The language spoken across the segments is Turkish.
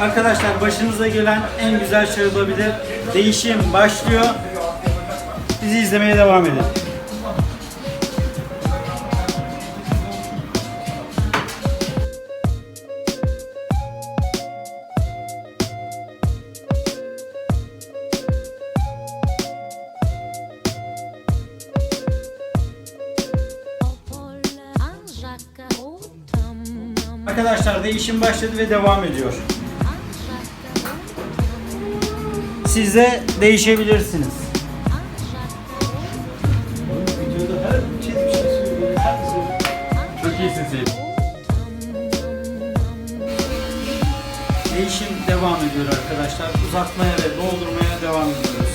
Arkadaşlar başınıza gelen en güzel şey olabilir. Değişim başlıyor. Bizi izlemeye devam edin. Arkadaşlar değişim başladı ve devam ediyor. Siz de değişebilirsiniz. Çok iyisin Seyit. Değişim devam ediyor arkadaşlar. Uzatmaya ve doldurmaya devam ediyoruz.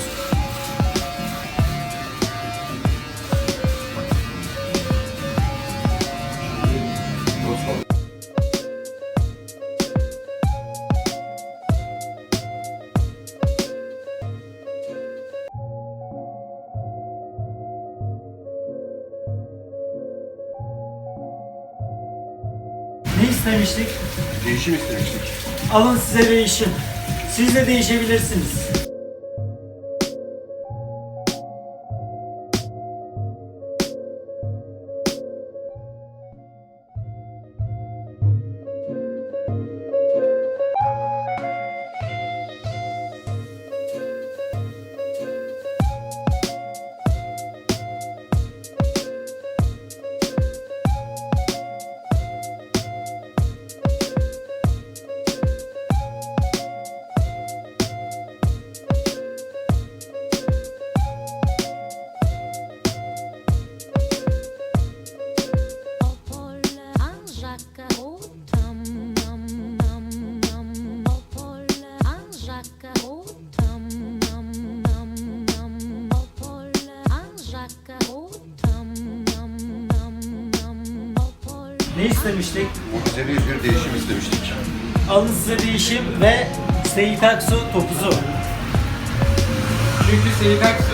İstemiştik? Değişim istemiştik. Alın size değişim. Siz de değişebilirsiniz. Ne istemiştik? Mucizevi bir değişim istemiştik. Alın size değişim ve Seyit Aksu topuzu. Çünkü Seyit Aksu